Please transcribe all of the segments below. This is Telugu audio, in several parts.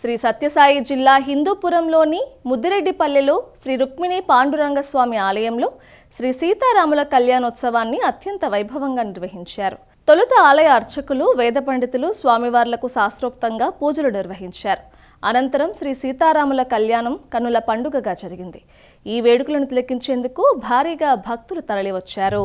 శ్రీ సత్యసాయి జిల్లా హిందూపురంలోని ముద్దిరెడ్డిపల్లెలో శ్రీ రుక్మిణి పాండురంగస్వామి ఆలయంలో శ్రీ సీతారాముల కళ్యాణోత్సవాన్ని అత్యంత వైభవంగా నిర్వహించారు. తొలుత ఆలయ అర్చకులు వేద పండితులు స్వామివార్లకు శాస్త్రోక్తంగా పూజలు నిర్వహించారు. అనంతరం శ్రీ సీతారాముల కళ్యాణం కనుల పండుగగా జరిగింది. ఈ వేడుకలను తిలకించేందుకు భారీగా భక్తులు తరలివచ్చారు.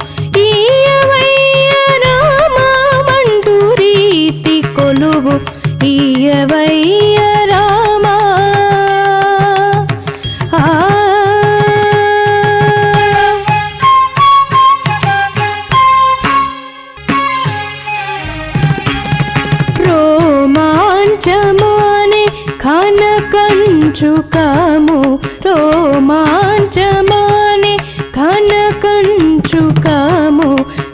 కంచుకము రోమాంచమాని ఘన కంచుకము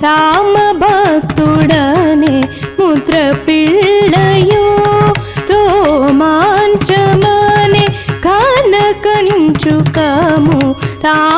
రామ భక్తుడనే ముద్ర పిల్లయో రోమాంచమాని ఘన కంచుకము రామ